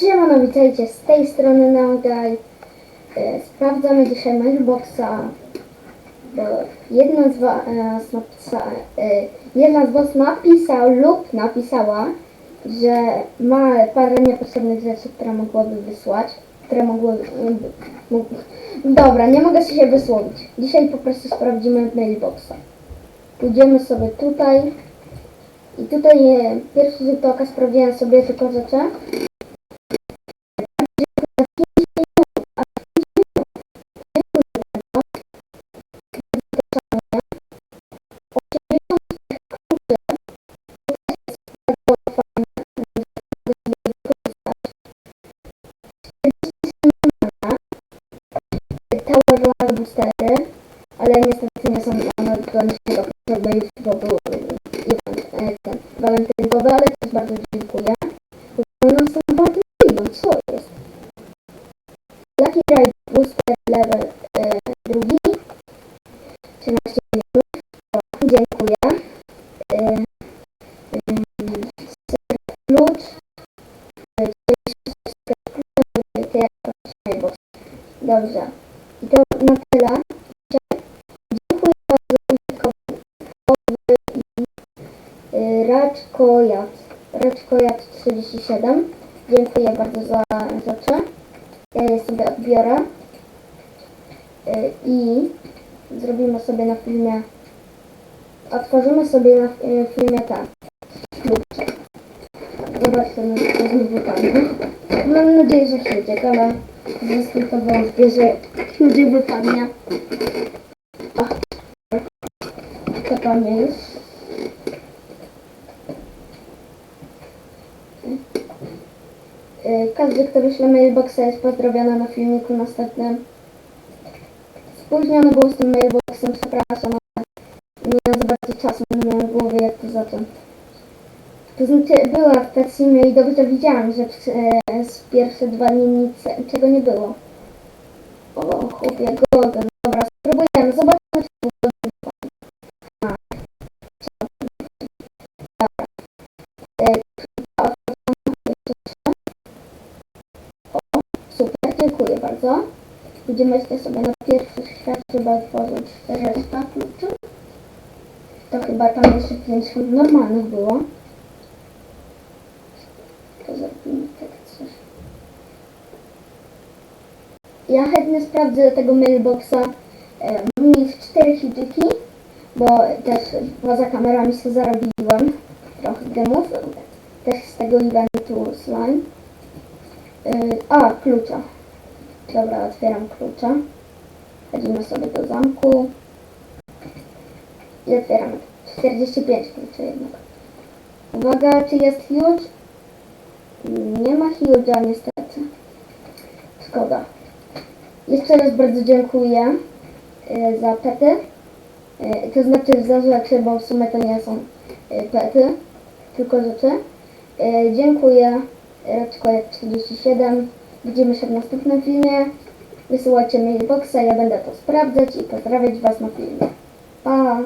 Siemano, witajcie z tej strony Naugaj. E, Sprawdzamy dzisiaj mailboxa, bo jedna z was napisa, e, jedna z was napisał lub napisała, że ma parę niepotrzebnych rzeczy, które mogłoby wysłać, które mogłyby... mógł- Dobra, nie mogę się wysłowić. Dzisiaj po prostu sprawdzimy mailboxa. Pójdziemy sobie tutaj i tutaj e, pierwszy rzut oka sprawdziłem sobie tylko rzeczy. Tower Lag Boostery, ale niestety nie są one dla naszego bo był event, ten walentynkowy, ale też bardzo dziękuję. One są bardzo miłe, co jest? Lucky Ride Booster level e, drugi, 13 minut, dziękuję. E, klucz, 46 kluczy, teraz Dobrze. Raczkojat. Raczkojat 37. Dziękuję bardzo za rzeczy. Ja je sobie odbiorę. Y, I zrobimy sobie na filmie otworzymy sobie na y, filmie tak. Klucze. Zobaczymy, co z nich wypadnie. Mam nadzieję, że Hildziek, ale to wątpię, że Hildziek wypadnie. O, to to nie jest. Każdy, kto wyśle mailboxa jest pozdrowiony na filmiku następnym. Spóźniony był z tym mailboxem, przepraszam, ale nie za bardzo czasu nie miałem w głowie, jak to zacząć. To znaczy była w Pessimie i dobrze widziałam, że e, z pierwsze dwa dni nic czego nie było. O, chłopie, golden. Dobra, spróbujemy, zobaczymy bardzo. Idziemy jeszcze sobie na pierwszy świat, żeby otworzyć reszta kluczy. To chyba tam jeszcze pięć normalnych było to zrobimy tak coś. Ja chętnie sprawdzę tego mailboxa. Mam już cztery hityki, bo też poza kamerami sobie zarobiłem trochę gemów. Też z tego eventu slime. E, A, klucza. Dobra, otwieram klucza. Chodzimy sobie do zamku. I otwieramy. 45 kluczy jednak. Uwaga, czy jest huge? Nie ma Hyuga niestety. Szkoda. Jeszcze raz bardzo dziękuję e, za pety. E, to znaczy za rzeczy, bo w sumie to nie są e, pety, tylko rzeczy. Dziękuję. Raczko 37. Widzimy się w następnym filmie. Wysyłajcie mailboxa, ja będę to sprawdzać i pozdrawiać Was na filmie. Pa!